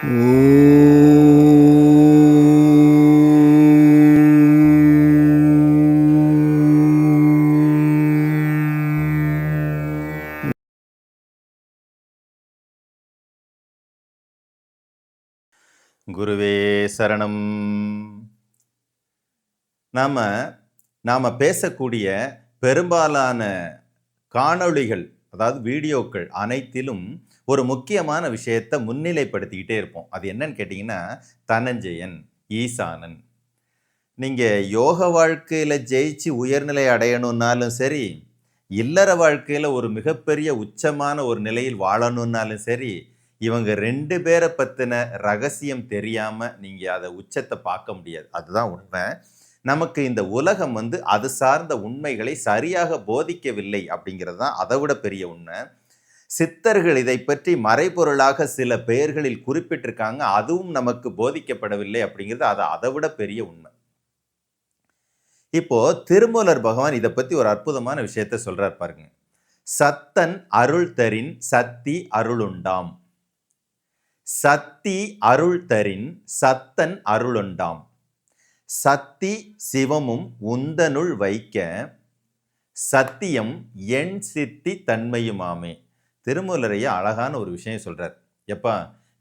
குருவே சரணம். நாம நாம பேசக்கூடிய பெரும்பாலான காணொளிகள் அதாவது வீடியோக்கள் அனைத்திலும் ஒரு முக்கியமான விஷயத்தை முன்னிலைப்படுத்திக்கிட்டே இருப்போம். அது என்னன்னு கேட்டிங்கன்னா தனஞ்சயன் ஈசானன். நீங்கள் யோக வாழ்க்கையில் ஜெயிச்சு உயர்நிலை அடையணுன்னாலும் சரி இல்லற வாழ்க்கையில் ஒரு மிகப்பெரிய உச்சமான ஒரு நிலையில் வாழணுன்னாலும் சரி இவங்க ரெண்டு பேரை பற்றின ரகசியம் தெரியாமல் நீங்கள் அதை உச்சத்தை பார்க்க முடியாது. அதுதான் உண்மை. நமக்கு இந்த உலகம் வந்து அது சார்ந்த உண்மைகளை சரியாக போதிக்கவில்லை அப்படிங்கிறது தான் அதை விட பெரிய உண்மை. சித்தர்கள் இதை பற்றி மறைபொருளாக சில பெயர்களில் குறிப்பிட்டிருக்காங்க. அதுவும் நமக்கு போதிக்கப்படவில்லை அப்படிங்கிறது அது அதை விட பெரிய உண்மை. இப்போ திருமூலர் பகவான் இதை பற்றி ஒரு அற்புதமான விஷயத்த சொல்றார் பாருங்க. சத்தன் அருள் தரின் சத்தி அருளுண்டாம் சத்தி அருள் தரின் சத்தன் அருளுண்டாம் சத்தி சிவமும் உந்தனுள் வைக்க சத்தியம் எண் சித்தி தன்மையுமாமே. திருமூலரையா அழகான ஒரு விஷயம் சொல்கிறார் எப்பா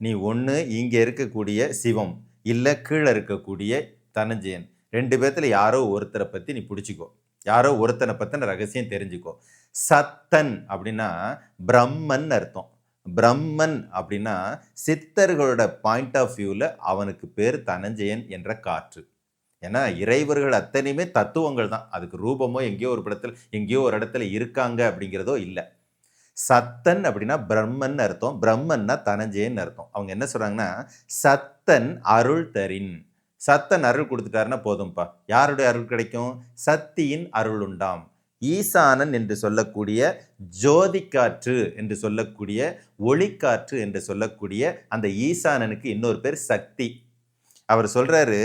நீ ஒன்று இங்கே இருக்கக்கூடிய சிவம் இல்லை கீழே இருக்கக்கூடிய தனஞ்சயன். ரெண்டு பேர்த்தில் யாரோ ஒருத்தரை பற்றி நீ பிடிச்சிக்கோ. யாரோ ஒருத்தனை பற்றின ரகசியம் தெரிஞ்சுக்கோ. சத்தன் அப்படின்னா பிரம்மன் அர்த்தம். பிரம்மன் அப்படின்னா சித்தர்களோட பாயிண்ட் ஆஃப் வியூவில் அவனுக்கு பேர் தனஞ்சயன் என்ற காற்று. ஏன்னா இறைவர்கள் அத்தனையுமே தத்துவங்கள் தான் அதுக்கு ரூபமோ எங்கேயோ ஒரு படத்தில் எங்கேயோ ஒரு இடத்துல இருக்காங்க அப்படிங்கிறதோ இல்லை. சத்தன் அப்படின்னா பிரம்மன் அர்த்தம் பிரம்மன்னா தனஞ்சேன்னு அர்த்தம். அவங்க என்ன சொல்கிறாங்கன்னா சத்தன் அருள் தரின். சத்தன் அருள் கொடுத்துட்டாருன்னா போதும்ப்பா யாருடைய அருள் கிடைக்கும்? சத்தியின் அருள் உண்டாம். ஈசானன் என்று சொல்லக்கூடிய ஜோதிக்காற்று என்று சொல்லக்கூடிய ஒளிக்காற்று என்று சொல்லக்கூடிய அந்த ஈசானனுக்கு இன்னொரு பேர் சக்தி. அவர் சொல்கிறாரு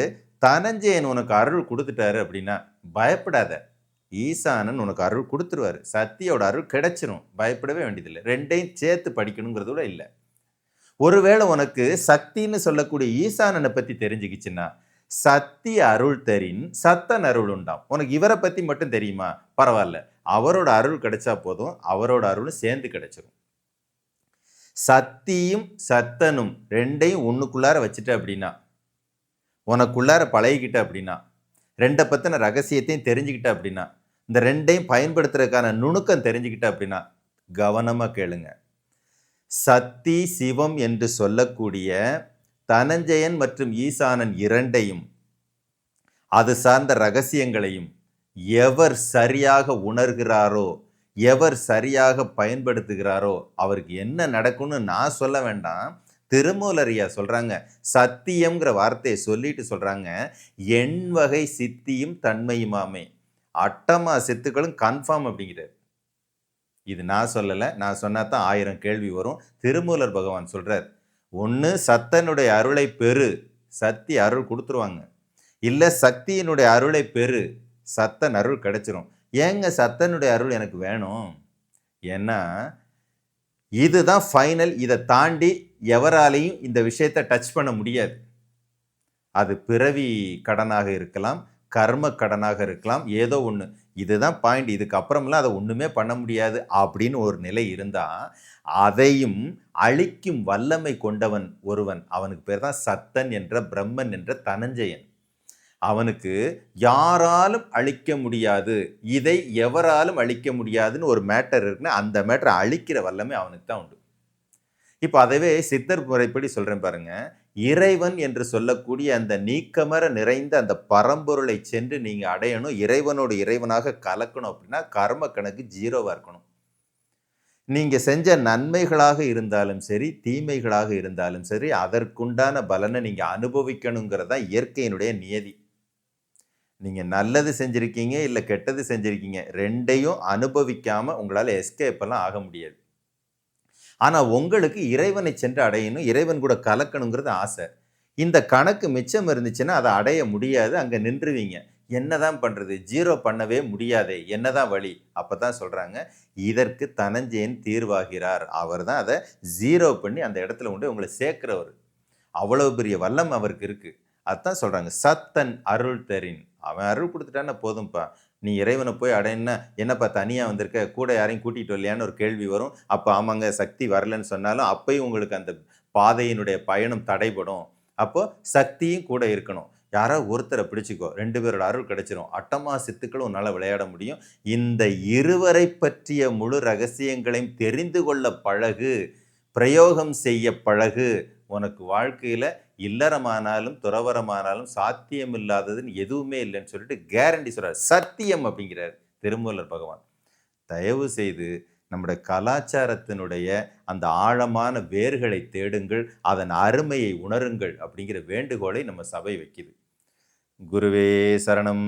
தனஞ்சயன் உனக்கு அருள் கொடுத்துட்டாரு அப்படின்னா பயப்படாத. ஈசானன் உனக்கு அருள் கொடுத்துருவாரு. சக்தியோட அருள் கிடைச்சிரும். பயப்படவே வேண்டியதில்லை. ரெண்டையும் சேர்த்து படிக்கணுங்கிறது கூட இல்லை. ஒருவேளை உனக்கு சக்தின்னு சொல்லக்கூடிய ஈசானனை பற்றி தெரிஞ்சுக்கிச்சுன்னா சத்திய அருள் தரின் சத்தன் அருள் உண்டாம். உனக்கு இவரை பற்றி மட்டும் தெரியுமா? பரவாயில்ல. அவரோட அருள் கிடைச்சா போதும். அவரோட அருளும் சேர்ந்து கிடைச்சிரும். சத்தியும் சத்தனும் ரெண்டையும் ஒன்றுக்குள்ளார வச்சுட்ட அப்படின்னா உனக்குள்ளார பழகிக்கிட்ட அப்படின்னா ரெண்டை பற்றின ரகசியத்தையும் தெரிஞ்சுக்கிட்ட அப்படின்னா இந்த ரெண்டையும் பயன்படுத்துறதுக்கான நுணுக்கம் தெரிஞ்சுக்கிட்ட அப்படின்னா கவனமாக கேளுங்க. சத்தி சிவம் என்று சொல்லக்கூடிய தனஞ்சயன் மற்றும் ஈசானன் இரண்டையும் அது சார்ந்த ரகசியங்களையும் எவர் சரியாக உணர்கிறாரோ எவர் சரியாக பயன்படுத்துகிறாரோ அவருக்கு என்ன நடக்கும்னு நான் சொல்ல வேண்டாம். திருமூலரியா சொல்கிறாங்க சத்தியம்ங்கிற வார்த்தையை சொல்லிட்டு சொல்கிறாங்க எண் வகை சித்தியும் தன்மையுமாமே. அட்டமா சித்துக்களும் கன்ஃபார்ம் அப்படிங்கிறார். இது நான் சொல்லலை நான் சொன்னா தான் ஆயிரம் கேள்வி வரும். திருமூலர் பகவான் சொல்றார் ஒன்று சத்தனுடைய அருளை பெறு சக்தி அருள் கொடுத்துருவாங்க. இல்லை சக்தியினுடைய அருளை பெறு சத்தன் அருள் கிடைச்சிரும். ஏங்க சத்தனுடைய அருள் எனக்கு வேணும்? ஏன்னா இதுதான் ஃபைனல் இதை தாண்டி எவராலையும் இந்த விஷயத்தை டச் பண்ண முடியாது. அது பிறவி கடனாக இருக்கலாம் கர்ம கடனாக இருக்கலாம். ஏதோ ஒன்று இதுதான் பாயிண்ட் இதுக்கப்புறமெல்லாம் அதை ஒன்றுமே பண்ண முடியாது அப்படின்னு ஒரு நிலை இருந்தால் அதையும் அழிக்கும் வல்லமை கொண்டவன் ஒருவன் அவனுக்கு பேர் தான் சத்தன் என்ற பிரம்மன் என்ற தனஞ்சயன். அவனுக்கு யாராலும் அழிக்க முடியாது. இதை எவராலும் அழிக்க முடியாதுன்னு ஒரு மேட்டர் இருக்குன்னா அந்த மேட்டரை அழிக்கிற வல்லமை அவனுக்கு தான் உண்டு. இப்போ அதவே சித்தர் முறைப்படி சொல்கிறேன் பாருங்கள் இறைவன் என்று சொல்லக்கூடிய அந்த நீக்கமர நிறைந்த அந்த பரம்பொருளை சென்று நீங்கள் அடையணும். இறைவனோட இறைவனாக கலக்கணும் அப்படின்னா கர்ம கணக்கு ஜீரோவாக இருக்கணும். நீங்கள் செஞ்ச நன்மைகளாக இருந்தாலும் சரி தீமைகளாக இருந்தாலும் சரி அதற்குண்டான பலனை நீங்கள் அனுபவிக்கணுங்கிறதா இயற்கையினுடைய நியதி. நீங்கள் நல்லது செஞ்சுருக்கீங்க இல்லை கெட்டது செஞ்சுருக்கீங்க ரெண்டையும் அனுபவிக்காமல் உங்களால் எஸ்கேப்பெல்லாம் ஆக முடியாது. ஆனால் உங்களுக்கு இறைவனை சென்று அடையணும் இறைவன் கூட கலக்கணுங்கிறது ஆசை. இந்த கணக்கு மிச்சம் இருந்துச்சுன்னா அதை அடைய முடியாது அங்கே நின்றுவீங்க. என்னதான் பண்ணுறது ஜீரோ பண்ணவே முடியாதே என்னதான் வழி? அப்போ தான் சொல்கிறாங்க இதற்கு தனஞ்சயன் தீர்வாகிறார். அவர் தான் அதை ஜீரோ பண்ணி அந்த இடத்துல கொண்டு உங்களை சேர்க்குறவர். அவ்வளவு பெரிய வல்லம் அவருக்கு இருக்கு. அதான் சொல்றாங்க சத்தன் அருள் தரின். அவன் அருள் கொடுத்துட்டான்னா போதும்ப்பா நீ இறைவனை போய் அடையினா என்னப்பா தனியாக வந்திருக்க? கூட யாரையும் கூட்டிகிட்டு வரலையான்னு ஒரு கேள்வி வரும். அப்போ ஆமாங்க சக்தி வரலன்னு சொன்னாலும் அப்பயும் உங்களுக்கு அந்த பாதையினுடைய பயணம் தடைபடும். அப்போது சக்தியும் கூட இருக்கணும். யாரோ ஒருத்தரை பிடிச்சிக்கோ. ரெண்டு பேரோட அருள் கிடைச்சிரும். அட்டமா சித்துக்களும் உன்னால் விளையாட முடியும். இந்த இருவரை பற்றிய முழு ரகசியங்களையும் தெரிந்து கொள்ள பழகு. பிரயோகம் செய்ய பழகு. உனக்கு வாழ்க்கையில் இல்லறமானாலும் துறவரமானாலும் சாத்தியம் இல்லாததுன்னு எதுவுமே இல்லைன்னு சொல்லிட்டு கேரண்டி சொல்கிறார் சத்தியம் அப்படிங்கிறார் திருமூலர் பகவான். தயவு செய்து நம்முடைய கலாச்சாரத்தினுடைய அந்த ஆழமான வேர்களை தேடுங்கள் அதன் அருமையை உணருங்கள் அப்படிங்கிற வேண்டுகோளை நம்ம சபை வைக்குது. குருவே சரணம்.